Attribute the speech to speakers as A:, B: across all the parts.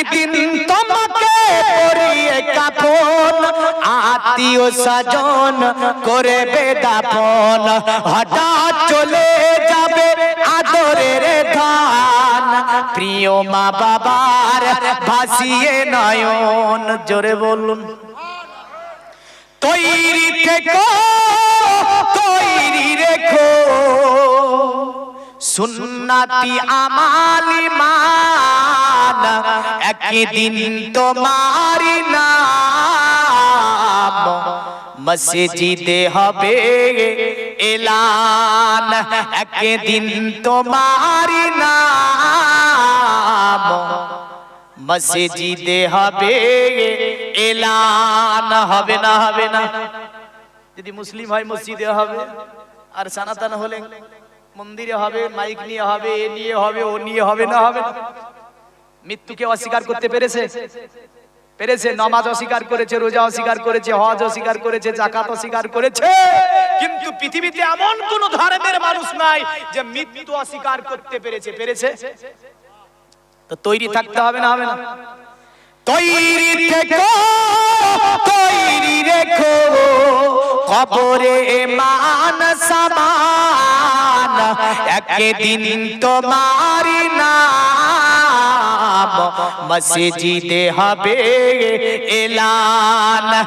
A: একদিন তোমাকে পরিয়ে কাপন আত্মীয় স্বজন করে বেদাপন হঠাৎ চলে যাবে আদরের ধান। প্রিয় মা বাবার ভাসিয়ে নয়ন, জোরে বলুন। তৈরি থেকো, তৈরি রেখো। সুন্নাতি আমালি মান একদিন তোমারি মসজিদে হবে এলান। একদিন তোমারি মসজিদে হবে এলান। হবে না হবে না। যদি মুসলিম হয় মসজিদে হবে, আর সনাতন হলে মন্দিরে হবে, মাইক নিয়ে হবে, এ নিয়ে হবে, ও নিয়ে হবে, না হবে। না? মৃত্যুকে অস্বীকার করতে পেরেছে? পেরেছে, নমাজ অস্বীকার করেছে, রোজা অস্বীকার করেছে, হজ অস্বীকার করেছে জাকাত অস্বীকার করেছে। কিন্তু পৃথিবীতে এমন কোন ধর্মের মানুষ নাই যে মৃত্যু অস্বীকার করতে পেরেছে। পেরেছে? তো তৈরি থাকতে হবে না হবে না? তৈরি থেকো, তৈরি রেখো। কবরে মান সমান, একদিন তোমারি নাম মসজিদে হবে এলান।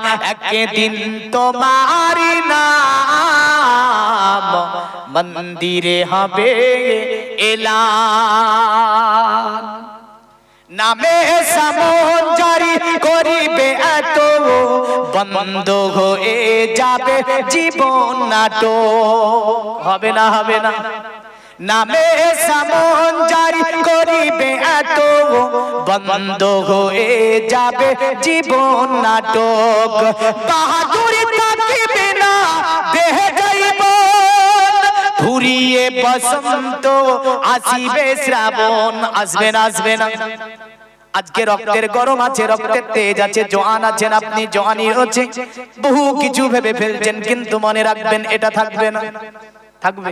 A: একদিন তোমারি নাম মন্দিরে হবে এলান। নামে সামন করিবে এত, বন্ধ হয়ে যাবে জীবন নাটক। হবে না হবে না। নামে সামন এত বন্ধ হয়ে যাবে জীবন নাটক। বাহাদুরি থাকিবে না, দেহ যাইব ফুরিয়ে বসন্ত, আসিবে শ্রাবণ, আসবে না আসবে না। আজকে রক্তের গরম আছে, রক্তের তেজ আছে, জোয়ান আছেন আপনি জোয়ানি হচ্ছে বহু কিছু ভেবে ফেলছেন, কিন্তু মনে রাখবেন, এটা থাকবে না। থাকবে।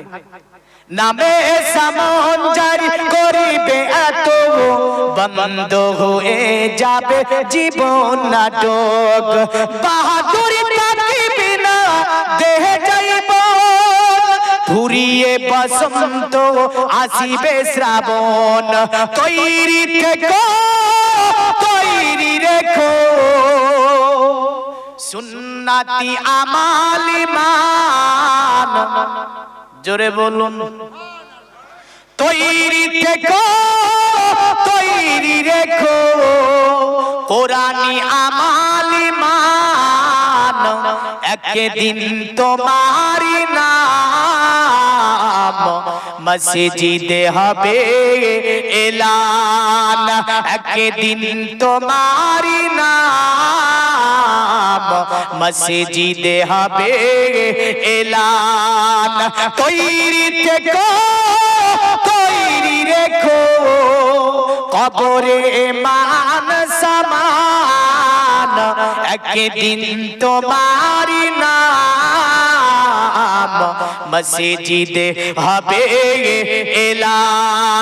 A: নামে সামন জারি করিবে এত বন্ধ হয়ে যাবে জীবন নাটক। বাহাদুরি থাকিবে না, দেহ যাইব। ফুরিয়ে বসন্ত আসিবে শ্রাবণ। তৈরি থেকো, তৈরি রেখো। সুন্নাতি আমালি মান জোরে বলুন। তৈরি থেকো, তৈরি রেখো। কোরআনি আমালি মান। একদিন তোমারি নাম। মসজিদে হবে এলান। একদিন তোমারি নাম মসজিদে হবে এলান। তৈরি থেকো, তৈরি রেখো। কবরে মান সমান। একদিন তোমারি নাম মসজিদে হবে এলান।